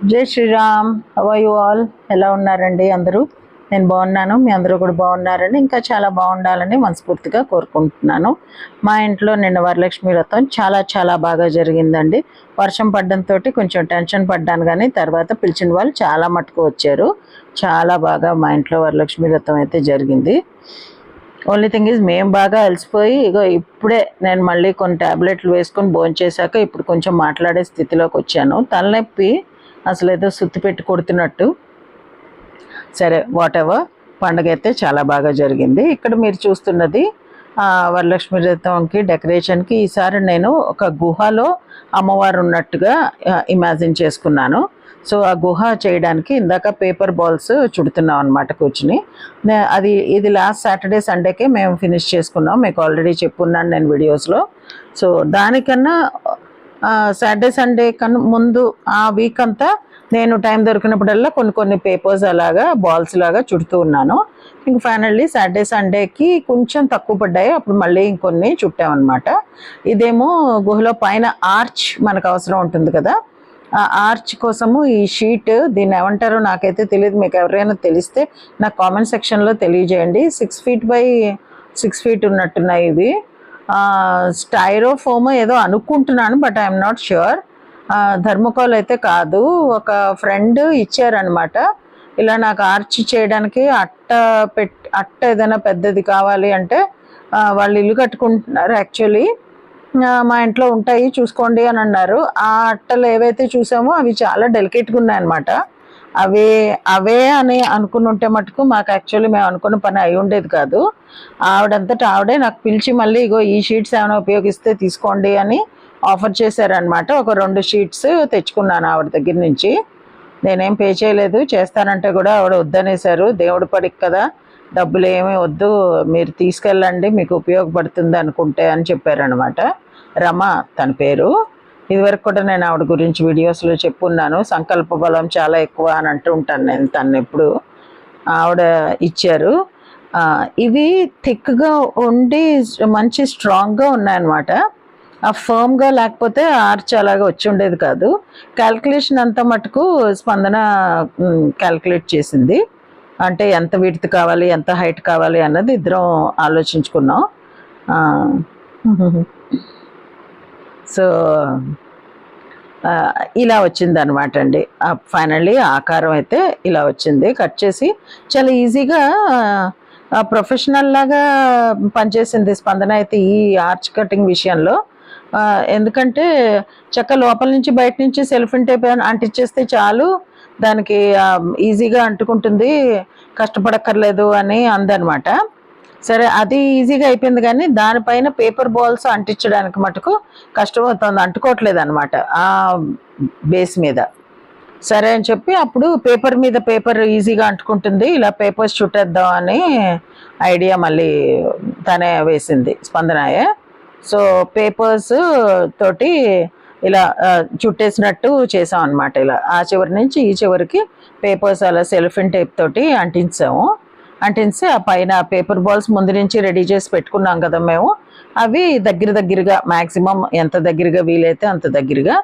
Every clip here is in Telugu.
జై శ్రీరామ్ హవ్ ఆల్ ఎలా ఉన్నారండి అందరూ? నేను బాగున్నాను మీ అందరూ కూడా బాగున్నారని ఇంకా చాలా బాగుండాలని మనస్ఫూర్తిగా కోరుకుంటున్నాను. మా ఇంట్లో నిన్న వరలక్ష్మి వ్రతం చాలా చాలా బాగా జరిగిందండి. వర్షం పడ్డంతో కొంచెం టెన్షన్ పడ్డాను కానీ తర్వాత పిలిచిన వాళ్ళు చాలా మటుకు వచ్చారు. చాలా బాగా మా ఇంట్లో వరలక్ష్మి వ్రతం అయితే జరిగింది. ఓన్లీ థింగ్ ఈజ్ మేము బాగా అలసిపోయి ఇగో ఇప్పుడే నేను మళ్ళీ కొన్ని టాబ్లెట్లు వేసుకొని భోంచేశాక ఇప్పుడు కొంచెం మాట్లాడే స్థితిలోకి వచ్చాను. తలనొప్పి అసలు ఏదో సుత్తి పెట్టి కొడుతున్నట్టు. సరే వాట్ ఎవర్ పండగ అయితే చాలా బాగా జరిగింది. ఇక్కడ మీరు చూస్తున్నది వరలక్ష్మి వ్రతంకి డెకరేషన్కి ఈసారి నేను ఒక గుహలో అమ్మవారు ఉన్నట్టుగా ఇమాజిన్ చేసుకున్నాను. సో ఆ గుహ చేయడానికి ఇందాక పేపర్ బాల్స్ చుడుతున్నాం అనమాట కూర్చుని. అది ఇది లాస్ట్ సాటర్డే సండేకే మేము ఫినిష్ చేసుకున్నాం. మీకు ఆల్రెడీ చెప్పున్నాను నేను వీడియోస్లో సో దానికన్నా సాటర్డే సండే కన్నా ముందు ఆ వీక్ అంతా నేను టైం దొరికినప్పుడల్లా కొన్ని కొన్ని పేపర్స్ అలాగా బాల్స్ లాగా చుడుతూ ఉన్నాను. ఇంక ఫైనల్లీ సాటర్డే సండేకి కొంచెం తక్కువ పడ్డాయి. అప్పుడు మళ్ళీ ఇంకొన్ని చుట్టామన్నమాట. ఇదేమో గుహలో పైన ఆర్చ్ మనకు అవసరం ఉంటుంది కదా. ఆ ఆర్చ్ కోసము ఈ షీట్ దీన్ని ఏమంటారో నాకైతే తెలియదు మీకు ఎవరైనా తెలిస్తే నాకు కామెంట్ సెక్షన్లో తెలియజేయండి. Six feet by six feet ఉన్నట్టున్నాయి ఇవి. స్టైరోఫోమ్ ఏదో అనుకుంటున్నాను but I'm not sure thermocol అయితే కాదు. ఒక ఫ్రెండ్ ఇచ్చారనమాట ఇలా నాకు ఆర్చ్ చేయడానికి అట్ట పెట్ అట్ట ఏదైనా పెద్దది కావాలి అంటే వాళ్ళు ఇల్లు కట్టుకుంటున్నారు యాక్చువల్లీ మా ఇంట్లో ఉంటాయి చూసుకోండి అని అన్నారు. ఆ అట్టలు ఏవైతే చూసామో అవి చాలా డెలికేట్గా ఉన్నాయన్నమాట. అవే అవే అని అనుకుని ఉంటే మటుకు మాకు యాక్చువల్లీ మేము అనుకున్న పని అయి ఉండేది కాదు. ఆవిడంతటా ఆవిడే నాకు పిలిచి మళ్ళీ ఇగో ఈ షీట్స్ ఏమైనా ఉపయోగిస్తే తీసుకోండి అని ఆఫర్ చేశారనమాట ఒక రెండు షీట్స్ తెచ్చుకున్నాను ఆవిడ దగ్గర నుంచి. నేనేం పే చేయలేదు. చేస్తానంటే కూడా ఆవిడ వద్దనేశారు. దేవుడి పడికి కదా. డబ్బులు ఏమీ వద్దు. మీరు తీసుకెళ్ళండి. మీకు ఉపయోగపడుతుంది అనుకుంటే అని చెప్పారనమాట రమ తన పేరు. ఇదివరకు కూడా నేను ఆవిడ గురించి వీడియోస్లో చెప్పున్నాను. సంకల్ప బలం చాలా ఎక్కువ అని అంటూ ఉంటాను నేను తను ఎప్పుడు ఆవిడ ఇచ్చారు. ఇవి థిక్గా ఉండి మంచి స్ట్రాంగ్గా ఉన్నాయన్నమాట. ఆ ఫర్మ్గా లేకపోతే ఆర్చ్ అలాగా వచ్చి ఉండేది కాదు. క్యాల్కులేషన్ అంతా మటుకు స్పందన క్యాల్కులేట్ చేసింది. అంటే ఎంత విడ్త్ కావాలి ఎంత హైట్ కావాలి అన్నది ఇద్దరం ఆలోచించుకున్నాం. సో ఇలా వచ్చింది అనమాట అండి ఫైనల్లీ ఆకారం అయితే ఇలా వచ్చింది. కట్ చేసి చాలా ఈజీగా ప్రొఫెషనల్ లాగా పనిచేసింది స్పందన అయితే ఈ ఆర్చ్ కటింగ్ విషయంలో. ఎందుకంటే చక్క లోపల నుంచి బయట నుంచి సెల్ఫ్ టేప్ అంటించేస్తే చాలు దానికి ఈజీగా అంటుకుంటుంది కష్టపడక్కర్లేదు అని అందనమాట సరే అది ఈజీగా అయిపోయింది కానీ దానిపైన పేపర్ బాల్స్ అంటించడానికి మటుకు కష్టమవుతుంది. అంటుకోవట్లేదు అనమాట ఆ బేస్ మీద. సరే అని చెప్పి అప్పుడు పేపర్ మీద పేపర్ ఈజీగా అంటుకుంటుంది. ఇలా పేపర్స్ చుట్టేద్దాం అని ఐడియా మళ్ళీ తనే వేసింది స్పందనాయే. సో పేపర్స్ తోటి ఇలా చుట్టేసినట్టు చేసాం అనమాట ఇలా. ఆ చివరి నుంచి ఈ చివరికి పేపర్స్ అలా సెల్ఫిన్ టేప్ తోటి అంటించాము. అంటించి ఆ పైన పేపర్ బాల్స్ ముందు నుంచి రెడీ చేసి పెట్టుకున్నాం కదా మేము. అవి దగ్గర దగ్గరగా మ్యాక్సిమం ఎంత దగ్గరగా వీలైతే అంత దగ్గరగా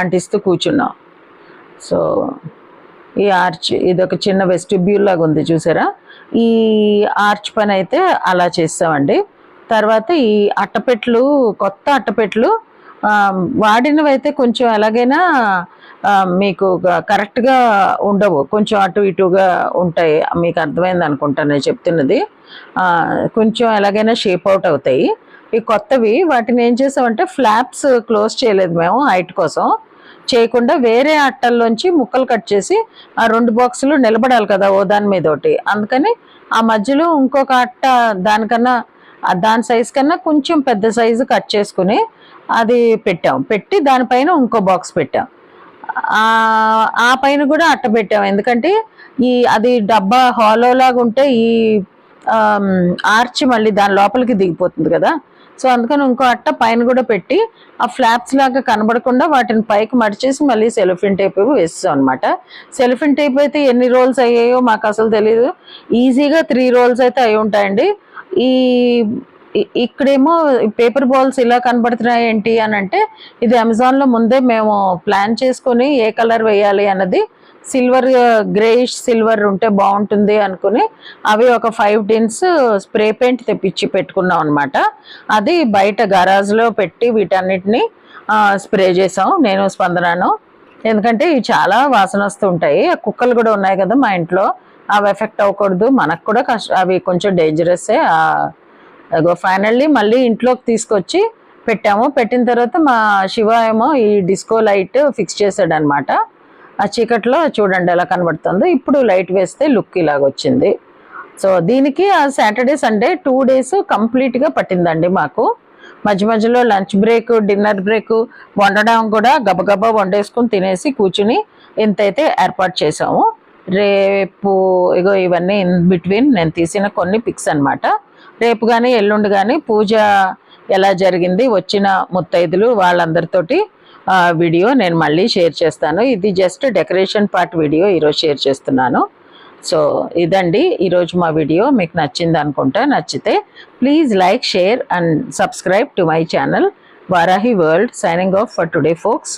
అంటిస్తూ కూర్చున్నాం. సో ఈ ఆర్చ్ ఇది ఒక చిన్న వెస్టిబ్యూల్ లాగా ఉంది చూసారా? ఈ ఆర్చ్ పని అయితే అలా చేస్తామండి. తర్వాత ఈ అట్టపెట్లు కొత్త అట్టపెట్లు వాడినవైతే కొంచెం ఎలాగైనా మీకు కరెక్ట్గా ఉండవు. కొంచెం అటు ఇటుగా ఉంటాయి. మీకు అర్థమైంది అనుకుంటాను నేను చెప్తున్నది. కొంచెం ఎలాగైనా షేప్ అవుట్ అవుతాయి. ఈ కొత్తవి వాటిని ఏం చేసామంటే ఫ్లాప్స్ క్లోజ్ చేయలేదు మేము హైట్ కోసం. చేయకుండా వేరే అట్టల్లోంచి ముక్కలు కట్ చేసి ఆ రెండు బాక్సులు నిలబడాలి కదా ఓ దాని మీద ఒకటి అందుకని ఆ మధ్యలో ఇంకొక అట్ట దానికన్నా దాని సైజ్ కన్నా కొంచెం పెద్ద సైజు కట్ చేసుకుని అది పెట్టాం. పెట్టి దానిపైన ఇంకో బాక్స్ పెట్టాం. ఆ పైన కూడా అట్ట పెట్టాం. ఎందుకంటే ఈ అది డబ్బా హాలో లాగా ఉంటే ఈ ఆర్చ్ మళ్ళీ దాని లోపలికి దిగిపోతుంది కదా. సో అందుకని ఇంకో అట్ట పైన కూడా పెట్టి ఆ ఫ్లాప్స్ లాగా కనబడకుండా వాటిని పైకి మడిచేసి మళ్ళీ సెల్ఫిన్ టేప్ వేస్తాం అనమాట సెల్ఫిన్ టేప్ అయితే ఎన్ని రోల్స్ అయ్యాయో మాకు అసలు తెలియదు ఈజీగా త్రీ రోల్స్ అయితే అయి ఉంటాయండి. ఈ ఇక్కడేమో పేపర్ బాల్స్ ఇలా కనబడుతున్నాయి ఏంటి అని అంటే ఇది అమెజాన్లో ముందే మేము ప్లాన్ చేసుకొని ఏ కలర్ వేయాలి అన్నది సిల్వర్ గ్రేయిష్ సిల్వర్ ఉంటే బాగుంటుంది అనుకుని అవి ఒక ఫైవ్ టిన్స్ స్ప్రే పెయింట్ తెప్పించి పెట్టుకున్నాం అనమాట అది బయట గరాజ్లో పెట్టి వీటన్నిటిని స్ప్రే చేసాం నేను స్పందనను. ఎందుకంటే ఇవి చాలా వాసన వస్తుంటాయి ఆ కుక్కలు కూడా ఉన్నాయి కదా మా ఇంట్లో. అవి ఎఫెక్ట్ అవ్వకూడదు. మనకు కూడా కష్ట అవి కొంచెం డేంజరస్సే ఫైనల్లీ మళ్ళీ ఇంట్లోకి తీసుకొచ్చి పెట్టాము. పెట్టిన తర్వాత మా శివ ఏమో ఈ డిస్కో లైట్ ఫిక్స్ చేశాడు అనమాట ఆ చీకట్లో చూడండి ఎలా కనబడుతుందో. ఇప్పుడు లైట్ వేస్తే లుక్ ఇలాగ వచ్చింది. సో దీనికి ఆ సాటర్డే సండే టూ డేస్ కంప్లీట్గా పట్టిందండి మాకు. మధ్య మధ్యలో లంచ్ బ్రేక్ డిన్నర్ బ్రేక్ వండడం కూడా గబగబా వండేసుకుని తినేసి కూర్చుని ఇంతైతే ఏర్పాటు చేసాము రేపు ఇగో ఇవన్నీ ఇన్ బిట్వీన్ నేను తీసిన కొన్ని పిక్స్ అన్నమాట. రేపు కానీ ఎల్లుండి కానీ పూజ ఎలా జరిగింది వచ్చిన ముత్తైదులు వాళ్ళందరితోటి వీడియో నేను మళ్ళీ షేర్ చేస్తాను. ఇది జస్ట్ డెకరేషన్ పార్ట్ వీడియో ఈరోజు షేర్ చేస్తున్నాను. సో ఇదండి ఈరోజు మా వీడియో. మీకు నచ్చింది అనుకుంటా నచ్చితే please like share and subscribe to my channel Varahi world signing off for today folks